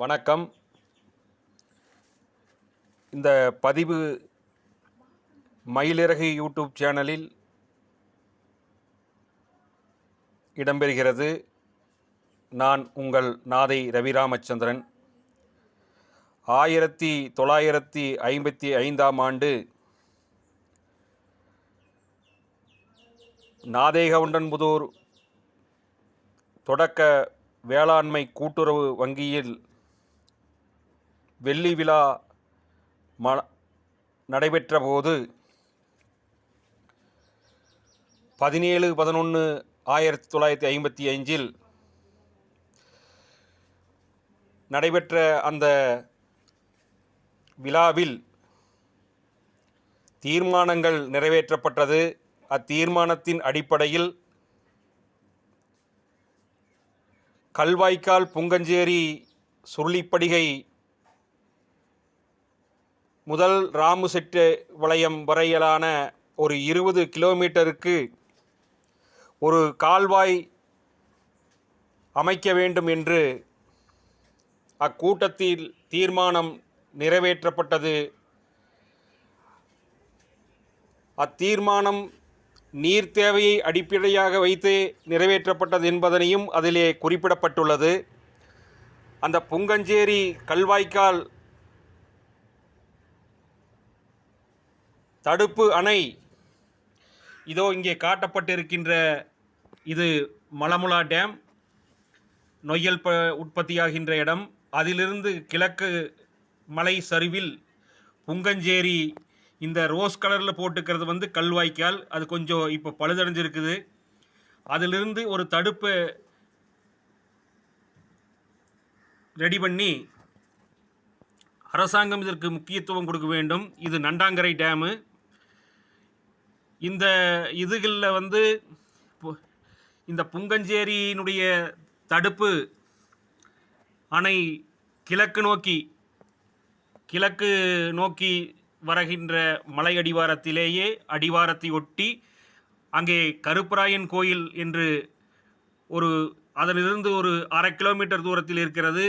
வணக்கம். இந்த பதிவு மயிலிறகு யூடியூப் சேனலில் இடம்பெறுகிறது. நான் உங்கள் நாதை ரவிராமச்சந்திரன். ஆயிரத்தி தொள்ளாயிரத்தி ஐம்பத்தி ஐந்தாம் ஆண்டு நாதேகவுண்டன்புதூர் தொடக்க வேளாண்மை கூட்டுறவு வங்கியில் வெள்ளி விழா ம நடைபெற்ற போது பதினேழு பதினொன்று ஆயிரத்தி தொள்ளாயிரத்தி ஐம்பத்தி அஞ்சில் நடைபெற்ற அந்த விழாவில் தீர்மானங்கள் நிறைவேற்றப்பட்டது. அத்தீர்மானத்தின் அடிப்படையில் கல்வாய்க்கால் புங்கஞ்சேரி சுருளிப்படிகை முதல் ராமுசெட்டு வளையம் வரையிலான ஒரு இருபது கிலோமீட்டருக்கு ஒரு கால்வாய் அமைக்க வேண்டும் என்று அக்கூட்டத்தில் தீர்மானம் நிறைவேற்றப்பட்டது. அத்தீர்மானம் நீர் தேவையை அடிப்படையாக வைத்து நிறைவேற்றப்பட்டது என்பதனையும் அதிலே குறிப்பிடப்பட்டுள்ளது. அந்த புங்கஞ்சேரி கல்வாய்க்கால் தடுப்பு அணை. இதோ இங்கே காட்டப்பட்டிருக்கின்ற இது மலமுலா டேம். நொய்யல் ப உற்பத்தியாகின்ற இடம். அதிலிருந்து கிழக்கு மலை சரிவில் புங்கஞ்சேரி இந்த ரோஸ் கலரில் போட்டுக்கிறது வந்து கல்வாய்க்கால். அது கொஞ்சம் இப்போ பழுதடைஞ்சிருக்குது. அதிலிருந்து ஒரு தடுப்பு ரெடி பண்ணி அரசாங்கம் இதற்கு முக்கியத்துவம் கொடுக்க வேண்டும். இது நண்டாங்கரை டேமு. இந்த இதுகளில் வந்து பு- இந்த புங்கஞ்சேரியினுடைய தடுப்பு அணை கிழக்கு நோக்கி கிழக்கு நோக்கி வருகின்ற மலை அடிவாரத்திலேயே அடிவாரத்தை ஒட்டி அங்கே கருப்பராயன் கோயில் என்று ஒரு அதிலிருந்து ஒரு அரை கிலோமீட்டர் தூரத்தில் இருக்கிறது.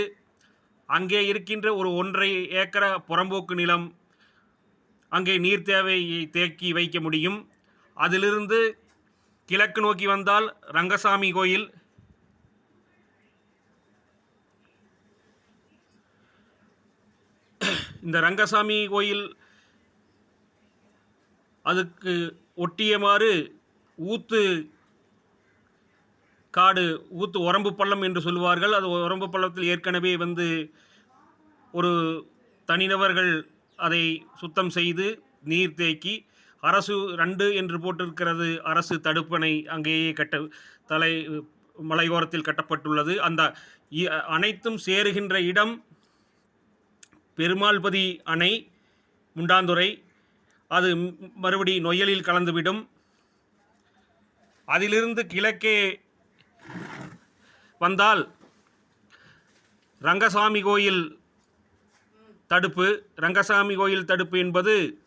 அங்கே இருக்கின்ற ஒரு ஒன்றரை ஏக்கர புறம்போக்கு நிலம் அங்கே நீர் தேவையை தேக்கி வைக்க முடியும். அதிலிருந்து கிழக்கு நோக்கி வந்தால் ரங்கசாமி கோயில். இந்த ரங்கசாமி கோயில் அதுக்கு ஒட்டியமாறு ஊத்து காடு ஊத்து உரம்பு பள்ளம் என்று சொல்லுவார்கள். அது உரம்பு பள்ளத்தில் ஏற்கனவே வந்து ஒரு தனிநபர்கள் அதை சுத்தம் செய்து நீர் தேக்கி அரசு ரெண்டு என்று போட்டிருக்கிறது. அரசு தடுப்பணை அங்கேயே கட்ட தலை மலையோரத்தில் கட்டப்பட்டுள்ளது. அந்த இ- அனைத்தும் சேருகின்ற இடம் பெருமாள்பதி அணை முண்டாந்துறை. அது மறுபடி நொயலில் கலந்துவிடும். அதிலிருந்து கிழக்கே வந்தால் ரங்கசாமி கோயில் தடுப்பு. ரங்கசாமி கோயில் தடுப்பு என்பது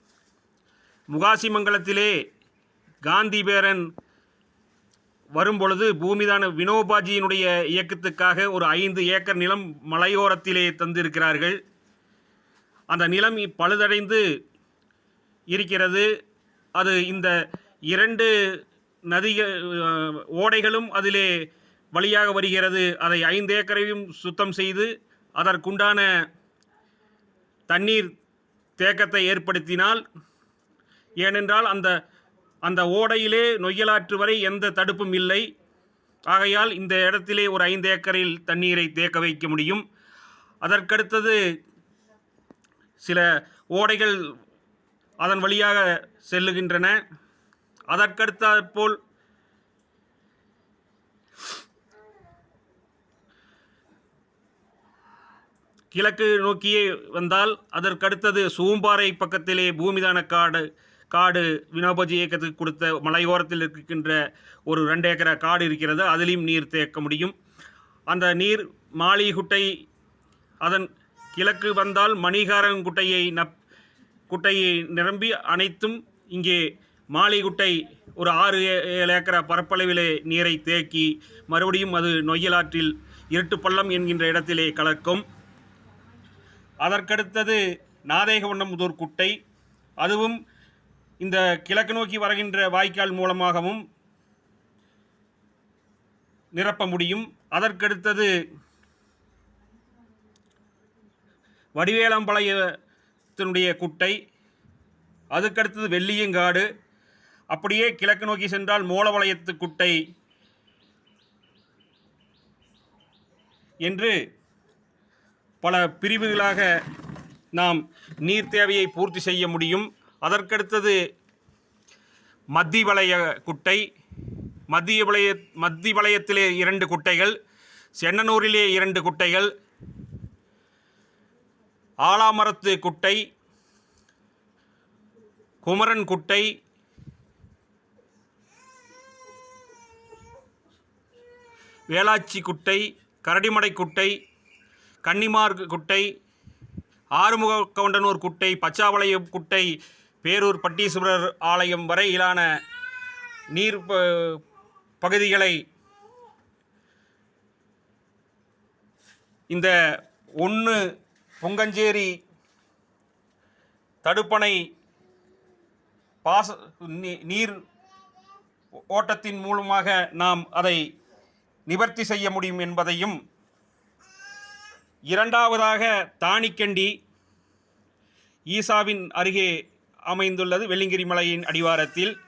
முகாசிமங்கலத்திலே காந்தி பேரன் வரும்பொழுது பூமிதான வினோபாஜியினுடைய இயக்கத்துக்காக ஒரு ஐந்து ஏக்கர் நிலம் மலையோரத்திலே தந்திருக்கிறார்கள். அந்த நிலம் பழுதடைந்து இருக்கிறது. அது இந்த இரண்டு நதிகள் ஓடைகளும் அதிலே வழியாக வருகிறது. அதை ஐந்து ஏக்கரையும் சுத்தம் செய்து அதற்குண்டான தண்ணீர் தேக்கத்தை ஏற்படுத்தினால் ஏனென்றால் அந்த அந்த ஓடையிலே நொய்யலாற்று வரை எந்த தடுப்பும் இல்லை. ஆகையால் இந்த இடத்திலே ஒரு ஐந்து ஏக்கரில் தண்ணீரை தேக்க வைக்க முடியும். அதற்கடுத்தது சில ஓடைகள் அதன் வழியாக செல்லுகின்றன. அதற்கடுத்தாற்போல் கிழக்கு நோக்கியே வந்தால் அதற்கடுத்தது சூம்பாறை பக்கத்திலே பூமிதான காடு காடு வினோபஜி இயக்கத்துக்கு கொடுத்த மலையோரத்தில் இருக்கின்ற ஒரு ரெண்டு ஏக்கரா காடு இருக்கிறது. அதிலையும் நீர் தேக்க முடியும். அந்த நீர் மாளிகுட்டை அதன் கிழக்கு வந்தால் மணிகாரங்குட்டையை நப் குட்டையை நிரம்பி அனைத்தும் இங்கே மாளிகுட்டை ஒரு ஆறு ஏ- ஏழு ஏக்கர பரப்பளவிலே நீரை தேக்கி மறுபடியும் அது நொய்யலாற்றில் இருட்டு பள்ளம் என்கின்ற இடத்திலே கலக்கும். அதற்கடுத்தது நாதேகவண்ணமுதூர் குட்டை. அதுவும் இந்த கிழக்கு நோக்கி வருகின்ற வாய்க்கால் மூலமாகவும் நிரப்ப முடியும். அதற்கடுத்தது வடிவேலம்பாளையத்தினுடைய குட்டை அதுக்கடுத்தது வெள்ளியங்காடு. அப்படியே கிழக்கு நோக்கி சென்றால் மூலவளையத்து குட்டை என்று பல பிரிவுகளாக நாம் நீர் தேவையை பூர்த்தி செய்ய முடியும். அதற்கடுத்தது மத்தி வளைய குட்டை. மத்திய வளைய மத்தி வளையத்திலே இரண்டு குட்டைகள் சென்னனூரிலே இரண்டு குட்டைகள் ஆலாமரத்து குட்டை குமரன் குட்டை வேளாச்சி குட்டை கரடிமடை குட்டை கன்னிமார் குட்டை ஆறுமுக கவுண்டனூர் குட்டை பச்சாவளையம் குட்டை பேரூர் பட்டீஸ்வரர் ஆலயம் வரையிலான நீர் ப- பகுதிகளை இந்த ஒன்று பொங்கஞ்சேரி தடுப்பணை பாச நீ- நீர் ஓட்டத்தின் மூலமாக நாம் அதை நிவர்த்தி செய்ய முடியும் என்பதையும் இரண்டாவதாக தாணிக்கண்டி ஈசாவின் அருகே அமைந்துள்ளது வெள்ளிங்கிரி மலையின் அடிவாரத்தில்.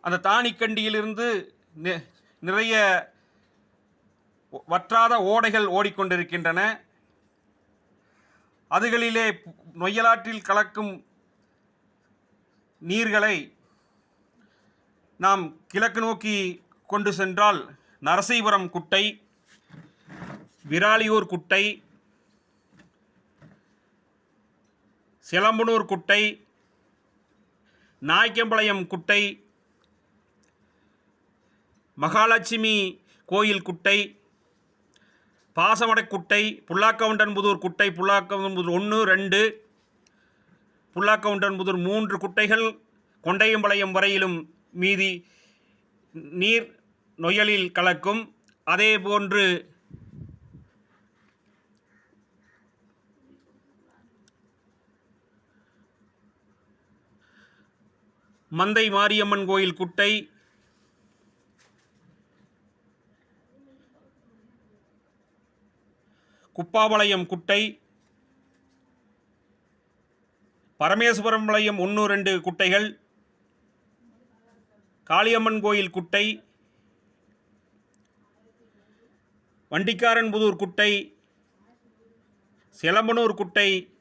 அந்த தானிக்கண்டியிலிருந்து நிறைய வற்றாத ஓடைகள் ஓடிக்கொண்டிருக்கின்றன. அதுகளிலே நொய்யலாற்றில் கலக்கும் நீர்களை நாம் கிழக்கு நோக்கி கொண்டு சென்றால் நரசீபுரம் குட்டை விராலியூர் குட்டை சிலம்பனூர் குட்டை நாய்க்கம்பாளையம் குட்டை மகாலட்சுமி கோயில் குட்டை பாசமடைக்குட்டை புல்லாக்கவுண்டன்புதூர் குட்டை புல்லாக்கவுண்டன்புதூர் ஒன்று ரெண்டு புல்லாக்கவுண்டன்புதூர் மூன்று குட்டைகள் கொண்டையம்பாளையம் வரையிலும் மீதி நீர் நொயலில் கலக்கும். அதே போன்று மந்தை மாரியம்மன் கோயில் குட்டை. குப்பாபாளையம் குட்டை. பரமேஸ்வரம் வளையம் ஒன்று ரெண்டு குட்டைகள். காளியம்மன் கோயில் குட்டை. வண்டிக்காரன்புதூர் குட்டை. சிலம்பனூர் குட்டை.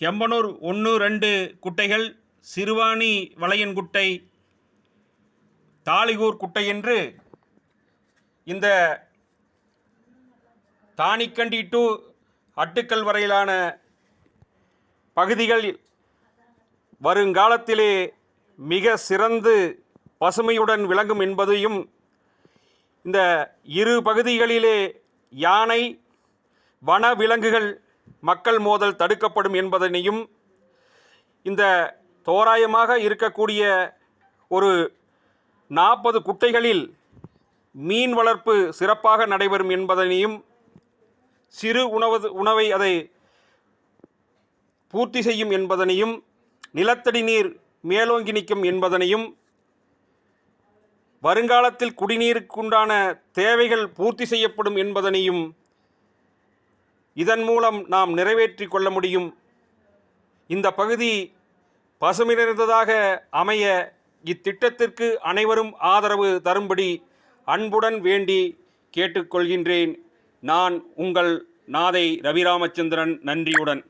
கெம்பனூர் ஒன்று ரெண்டு குட்டைகள். சிறுவாணி வளையன் குட்டை தாளிகூர் குட்டை என்று இந்த தானிக்கண்டி டு அட்டுக்கல் வரையிலான பகுதிகள் வருங்காலத்திலே மிக சிறந்து பசுமையுடன் விளங்கும் என்பதையும் இந்த இரு பகுதிகளிலே யானை வன விலங்குகள் மக்கள் மோதல் தடுக்கப்படும் என்பதனையும் இந்த தோராயமாக இருக்கக்கூடிய ஒரு நாற்பது குட்டைகளில் மீன் வளர்ப்பு சிறப்பாக நடைபெறும் என்பதனையும் சிறு உணவு உணவை அதை பூர்த்தி செய்யும் என்பதனையும் நிலத்தடி நீர் மேலோங்கி நிற்கும் என்பதனையும் வருங்காலத்தில் குடிநீருக்குண்டான தேவைகள் பூர்த்தி செய்யப்படும் என்பதனையும் இதன் மூலம் நாம் நிறைவேற்றி கொள்ள முடியும். இந்த பகுதி பசுமை நிறைந்ததாக அமைய இத்திட்டத்திற்கு அனைவரும் ஆதரவு தரும்படி அன்புடன் வேண்டி கேட்டுக்கொள்கின்றேன். நான் உங்கள் நாதை ரவிராமச்சந்திரன். நன்றியுடன்.